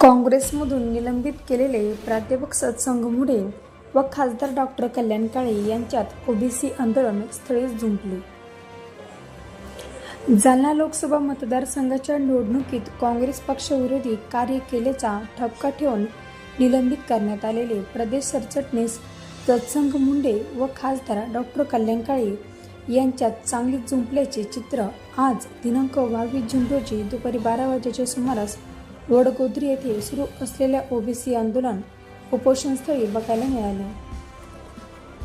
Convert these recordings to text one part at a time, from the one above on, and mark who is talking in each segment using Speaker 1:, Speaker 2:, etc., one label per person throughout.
Speaker 1: काँग्रेसमधून निलंबित केलेले प्राध्यापक सत्संग मुडे व खासदार डॉक्टर कल्याण काळे यांच्यात ओबीसी आंदोलन स्थळीच झुंपले. जालना लोकसभा मतदारसंघाच्या निवडणुकीत काँग्रेस पक्षविरोधी कार्य केल्याचा ठपका ठेवून निलंबित करण्यात आलेले प्रदेश सरचिटणीस सत्संग मुंडे व खासदार डॉक्टर कल्याण काळे यांच्यात चांगलीच झुंपल्याचे चित्र आज दिनांक बावीस जून रोजी दुपारी बारा वाजेच्या सुमारास वडगोद्री येथे सुरू असलेल्या ओबीसी आंदोलन उपोषणस्थळी बघायला मिळाले.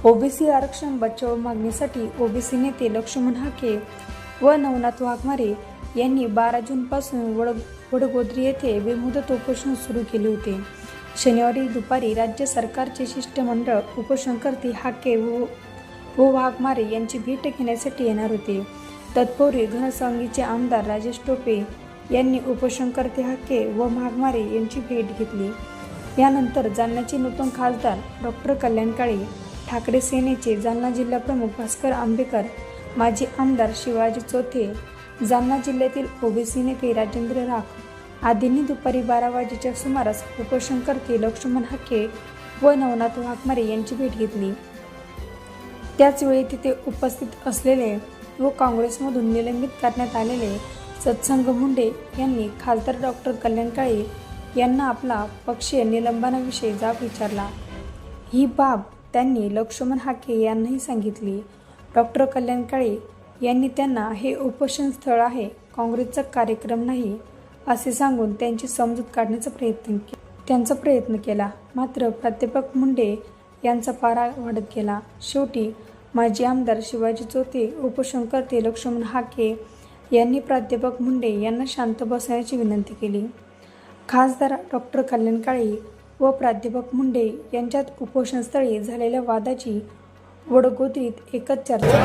Speaker 1: ओबीसी आरक्षण बचाव मागणीसाठी ओबीसी नेते लक्ष्मण हाके व नवनाथ वाघमारे यांनी बारा जूनपासून वड वडगोद्री येथे बेमुदत उपोषण सुरू केले होते. शनिवारी दुपारी राज्य सरकारचे शिष्टमंडळ उपोषणकर्ते हाके व व वाघमारे यांची भेट घेण्यासाठी येणार होते. तत्पूर्वी घनसावंगीचे आमदार राजेश टोपे यांनी उपोषणकर्ते हाके व वाघमारे यांची भेट घेतली. यानंतर जालन्याचे नूतन खासदार डॉक्टर कल्याण काळे ठाकरे सेनेचे जालना जिल्हा प्रमुख भास्कर आंबेकर माजी आमदार शिवाजी चोथे जालना जिल्ह्यातील ओबीसी नेते राजेंद्र राख आदींनी दुपारी बारा वाजेच्या सुमारास उपोषणकर्ते लक्ष्मण हाके व नवनाथ वाघमारे यांची भेट घेतली. त्याचवेळी तिथे उपस्थित असलेले व काँग्रेसमधून निलंबित करण्यात आलेले सत्संग मुंडे यांनी खासदार डॉक्टर कल्याण काळे यांना आपला पक्षीय निलंबनाविषयी जाब विचारला. ही बाब त्यांनी लक्ष्मण हाके यांनाही सांगितली. डॉक्टर कल्याण काळे यांनी त्यांना हे उपोषण स्थळ आहे काँग्रेसचा कार्यक्रम नाही असे सांगून त्यांची समजूत काढण्याचा प्रयत्न के त्यांचा प्रयत्न केला. मात्र प्राध्यापक मुंडे यांचा पारा वाढत गेला. शेवटी माजी आमदार शिवाजी चोते उपोषणकर्ते लक्ष्मण हाके यांनी प्राध्यापक मुंडे यांना शांत बसण्याची विनंती केली. खासदार डॉक्टर कल्याण काळे व प्राध्यापक मुंडे यांच्यात उपोषणस्थळी झालेल्या वादाची वडगोत्रीत एकच चर्चा